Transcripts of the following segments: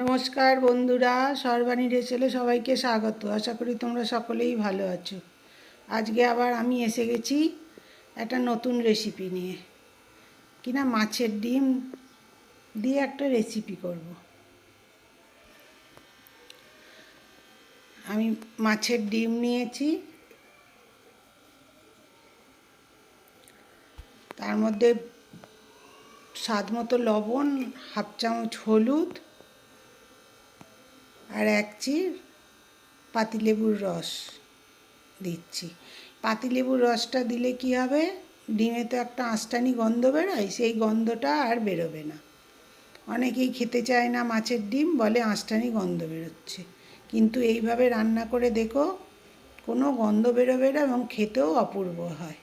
নমস্কার বন্ধুরা, সর্বাণী রেচেলে সবাইকে স্বাগত। আশা করি তোমরা সকলেই ভালো আছো। আজকে আবার আমি এসে গেছি একটা নতুন রেসিপি নিয়ে। কিনা মাছের ডিম দিয়ে একটা রেসিপি করব। আমি মাছের ডিম নিয়েছি। তার মধ্যে স্বাদ মতো লবণ, হাফ চামচ হলুদ আর এক চির পাতিলেবুর রস দিচ্ছি। পাতিলেবুর রসটা দিলে কি হবে? ডিমে তো একটা আঁশটানি গন্ধ বেরোয়, সেই গন্ধটা আর বেরোবে না। অনেকেই খেতে চায় না মাছের ডিম, বলে আঁশটানি গন্ধ বেরোচ্ছে। কিন্তু এইভাবে রান্না করে দেখো, কোনো গন্ধ বেরোবে না এবং খেতেও অপূর্ব হয়।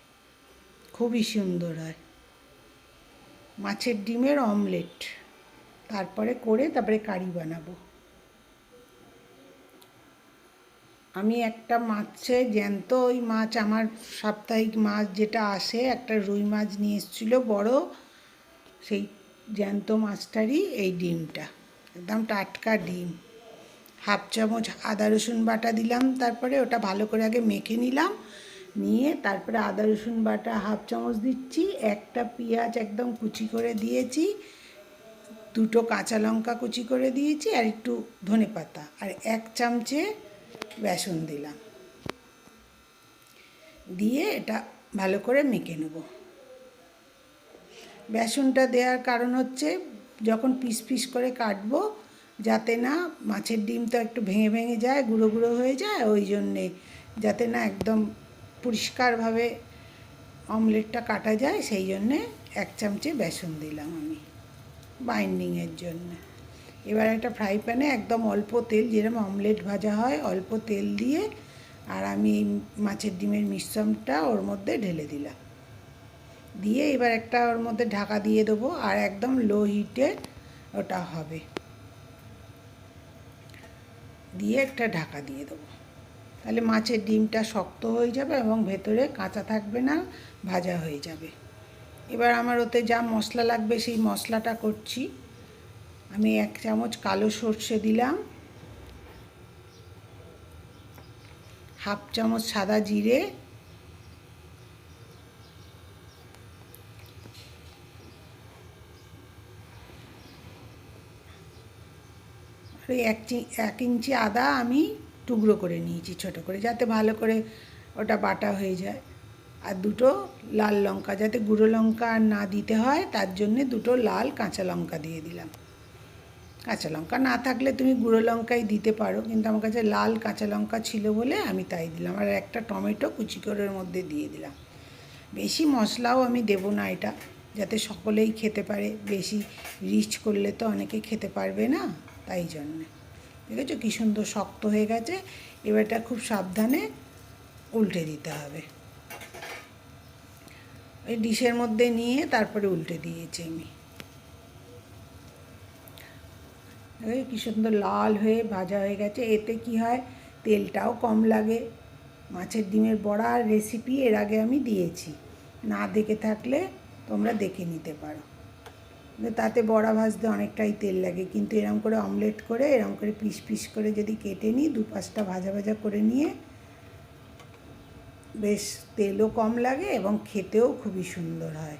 খুবই সুন্দর হয়। মাছের ডিমের অমলেট। তারপরে করে তারপরে কারি বানাবো। আমি একটা মাছে জ্যান্ত, ওই মাছ আমার সাপ্তাহিক মাছ যেটা আসে, একটা রুই মাছ নিয়ে এসেছিল বড়, সেই জ্যান্ত মাছটারই এই ডিমটা। একদম টাটকা ডিম। হাফ চামচ আদা, রসুন বাটা দিলাম, তারপরে ওটা ভালো করে আগে মেখে নিলাম, নিয়ে তারপরে আদা, রসুন বাটা হাফ চামচ দিচ্ছি, একটা পেঁয়াজ একদম কুচি করে দিয়েছি, দুটো কাঁচা লঙ্কা কুচি করে দিয়েছি, আর একটু ধনে পাতা আর এক চামচে বেসন দিলাম। দিয়ে এটা ভালো করে মেখে নেব। বেসনটা দেওয়ার কারণ হচ্ছে, যখন পিস পিস করে কাটবো, যাতে না মাছের ডিম তো একটু ভেঙে ভেঙে যায়, গুঁড়ো গুঁড়ো হয়ে যায়, ওই জন্যে যাতে না একদম পরিষ্কারভাবে অমলেটটা কাটা যায়, সেই জন্যে এক চামচে বেসন দিলাম আমি, বাইন্ডিংয়ের জন্যে। এবার একটা ফ্রাই প্যানে একদম অল্প তেল, যেরকম অমলেট ভাজা হয়, অল্প তেল দিয়ে আর আমি মাছের ডিমের মিশ্রণটা ওর মধ্যে ঢেলে দিলাম। দিয়ে এবার একটা ওর মধ্যে ঢাকা দিয়ে দেবো আর একদম লো হিটে ওটা হবে। দিয়ে একটা ঢাকা দিয়ে দেবো। তাহলে মাছের ডিমটা শক্ত হয়ে যাবে এবং ভেতরে কাঁচা থাকবে না, ভাজা হয়ে যাবে। এবার আমার ওতে যা মশলা লাগবে সেই মশলাটা করছি। আমি এক চামচ কালো সর্ষে দিলাম, হাফ চামচ সাদা জিরে এক এক ইঞ্চি আদা আমি টুকরো করে নিয়েছি ছোট করে, যাতে ভালো করে ওটা বাটা হয়ে যায়। আর দুটো লাল লঙ্কা, যাতে গুঁড়ো লঙ্কা আর না দিতে হয়, তার জন্যে দুটো লাল কাঁচা লঙ্কা দিয়ে দিলাম। কাঁচা লঙ্কা না থাকলে তুমি গুঁড়ো লঙ্কাই দিতে পারো, কিন্তু আমার কাছে লাল কাঁচা লঙ্কা ছিল বলে আমি তাই দিলাম। আর একটা টমেটো কুচি করে মধ্যে দিয়ে দিলাম। বেশি মশলাও আমি দেবো না এটা, যাতে সকলেই খেতে পারে। বেশি রিচ করলে তো অনেকে খেতে পারবে না, তাই জন্যে। ঠিক আছে কী সুন্দর শক্ত হয়ে গেছে? এবার এটা খুব সাবধানে উল্টে দিতে হবে। ওই ডিশের মধ্যে নিয়ে তারপরে উল্টে দিয়েছি আমি। কি সুন্দর লাল হয়ে ভাজা হয়ে গেছে। এতে কি হয়? তেলটাও কম লাগে। মাছের ডিমের বড়ার রেসিপি এর আগে আমি দিয়েছি। না দেখে থাকলে তোমরা দেখে নিতে পারো। তাতে বড়া ভাজতে অনেকটাই তেল লাগে। কিন্তু এরম করে অমলেট করে, এরম করে পিস পিস করে যদি কেটে নিই, দু পাঁচটা ভাজা ভাজা করে নিয়ে বেশ তেলও কম লাগে এবং খেতেও খুবই সুন্দর হয়।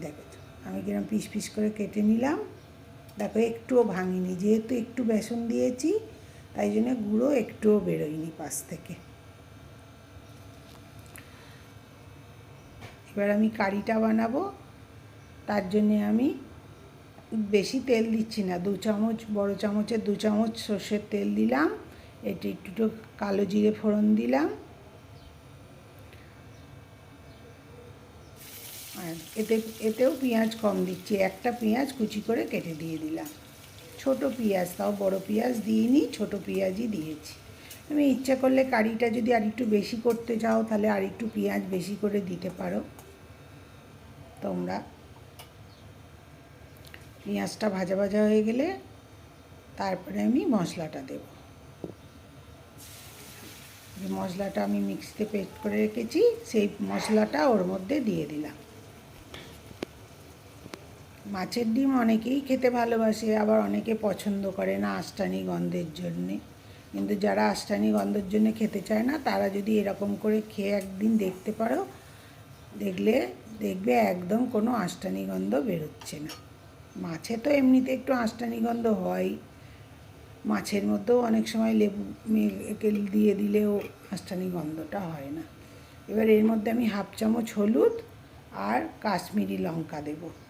দেখো আমি কিরম পিস পিস করে কেটে নিলাম। দেখো, একটুও ভাঙিনি। যেহেতু একটু বেসন দিয়েছি, তাই জন্য গুঁড়ো একটুও বেরোয়নি পাশ থেকে। এবার আমি কারিটা বানাবো। তার জন্যে আমি বেশি তেল দিচ্ছি না। দু চামচ, বড় চামচের দু চামচ সর্ষের তেল দিলাম। এটি একটু কালো জিরে ফোড়ন দিলাম। আর এতে, এতেও পেঁয়াজ কম দিচ্ছি। একটা পেঁয়াজ কুচি করে কেটে দিয়ে দিলাম। ছোট পেঁয়াজ, তাও বড় পেঁয়াজ দিইনি, ছোট পেঁয়াজই দিয়েছি। তুমি ইচ্ছা করলে কারিটা যদি আর একটু বেশি করতে চাও, তাহলে আর একটু পেঁয়াজ বেশি করে দিতে পারো। তোমরা পেঁয়াজটা ভাজা ভাজা হয়ে গেলে তারপরে আমি মশলাটা দেব। যে মশলাটা আমি মিক্সিতে পেস্ট করে রেখেছি, সেই মশলাটা ওর মধ্যে দিয়ে দিলাম। মাছের ডিম অনেকেই খেতে ভালোবাসে, আবার অনেকে পছন্দ করে না আষ্টানি গন্ধের জন্যে। কিন্তু যারা আষ্টানি গন্ধের জন্য খেতে চায় না, তারা যদি এরকম করে খেয়ে একদিন দেখতে পারো, দেখলে, দেখবে একদম কোনো আষ্টানি গন্ধ বেরোচ্ছে না। মাছে তো এমনিতে একটু আষ্টানি গন্ধ হয়। মাছের মধ্যেও অনেক সময় লেবু একে দিয়ে দিলেও আষ্টানি গন্ধটা হয় না। এবার এর মধ্যে আমি হাফ চামচ হলুদ আর কাশ্মীরি লঙ্কা দেব।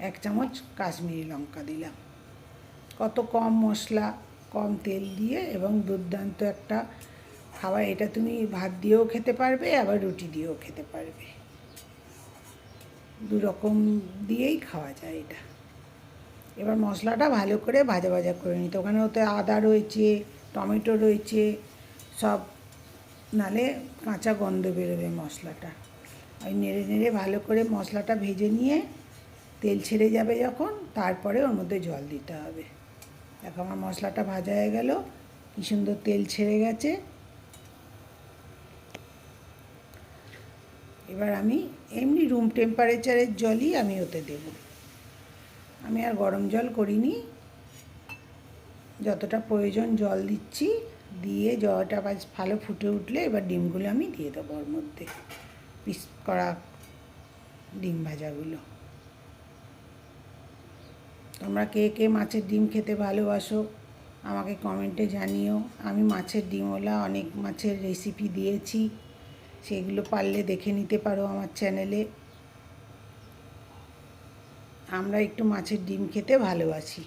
এক চামচ কাশ্মীরি লঙ্কা দিলাম। কত কম মশলা, কম তেল দিয়ে এবং দুর্দান্ত একটা খাবার। এটা তুমি ভাত দিয়েও খেতে পারবে, আবার রুটি দিয়েও খেতে পারবে। দু রকম দিয়েই খাওয়া যায় এটা। এবার মশলাটা ভালো করে ভাজা ভাজা করে নিতে। ওখানে ওতে আদা রয়েছে, টমেটো রয়েছে, সব নালে কাঁচা গন্ধ বেরোবে মশলাটা। ওই নেড়ে নেড়ে ভালো করে মশলাটা ভেজে নিয়ে তেল ছেড়ে যাবে যখন, তারপরে ওর মধ্যে জল দিতে হবে। দেখো আমার মশলাটা ভাজা হয়ে গেল, কী সুন্দর তেল ছেড়ে গেছে। এবার আমি এমনি রুম টেম্পারেচারের জলই আমি ওতে দেব। আমি আর গরম জল করিনি। যতটা প্রয়োজন জল দিচ্ছি, দিয়ে জলটা বাজ ভালো ফুটে উঠলে এবার ডিমগুলো আমি দিয়ে দেবো ওর মধ্যে। পিস করা ডিম ভাজাগুলো। তোমরা কে কে মাছের ডিম খেতে ভালোবাসো, আমাকে কমেন্টে জানিও। আমি মাছের ডিমওয়ালা, অনেক মাছের রেসিপি দিয়েছি। সেগুলো পারলে দেখে নিতে পারো আমার চ্যানেলে আমরা একটু মাছের ডিম খেতে ভালোবাসি।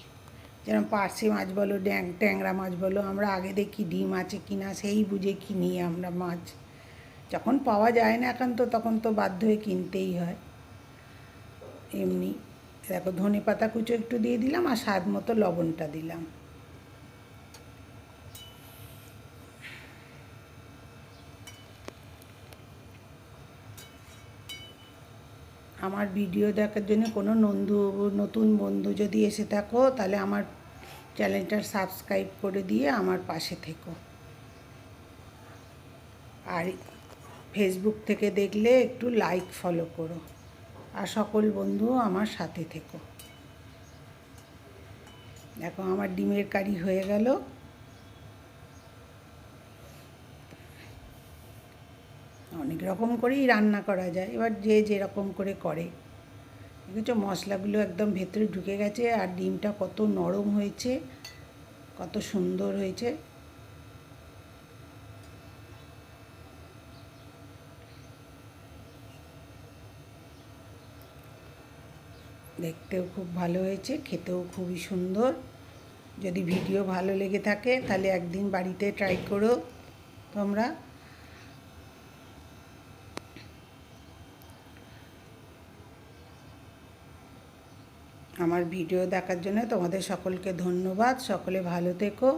যেরকম পার্সে মাছ বলো, ড্যাং, ট্যাংরা মাছ বলো, আমরা আগে দেখি ডিম আছে কি না সেই বুঝে কিনি আমরা মাছ। যখন পাওয়া যায় না এখন তো, তখন তো বাধ্য হয়ে কিনতেই হয়। এমনি। দেখো ধনে পাতা কুচো একটু দিয়ে দিলাম আর স্বাদ মতো লবণটা দিলাম। আমার ভিডিও দেখার জন্য কোনো নন্দু, নতুন বন্ধু যদি এসে থাকো, তাহলে আমার চ্যানেলটা সাবস্ক্রাইব করে দিয়ে আমার পাশে থেকো। আর ফেসবুক থেকে দেখলে একটু লাইক ফলো করো। আর সকল বন্ধু আমার সাথে থেকো। দেখো আমার ডিমের কারি হয়ে গেল। অনেক রকম করেই রান্না করা যায়, এবার যে যেরকম করে করে। দেখেছ মশলাগুলো একদম ভেতরে ঢুকে গেছে আর ডিমটা কত নরম হয়েছে, কত সুন্দর হয়েছে। দেখতেও খুব ভালো হয়েছে, খেতেও খুবই সুন্দর। যদি ভিডিও ভালো লেগে থাকে, তাহলে একদিন বাড়িতে ট্রাই করো তোমরা। আমার ভিডিও দেখার জন্য তোমাদের সকলকে ধন্যবাদ। সকলে ভালো থেকো।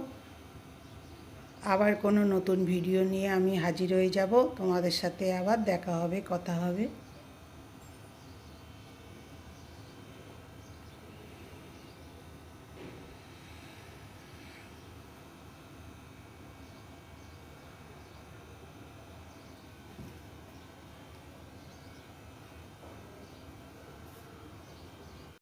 আবার কোনো নতুন ভিডিও নিয়ে আমি হাজির হয়ে যাব। তোমাদের সাথে আবার দেখা হবে, কথা হবে।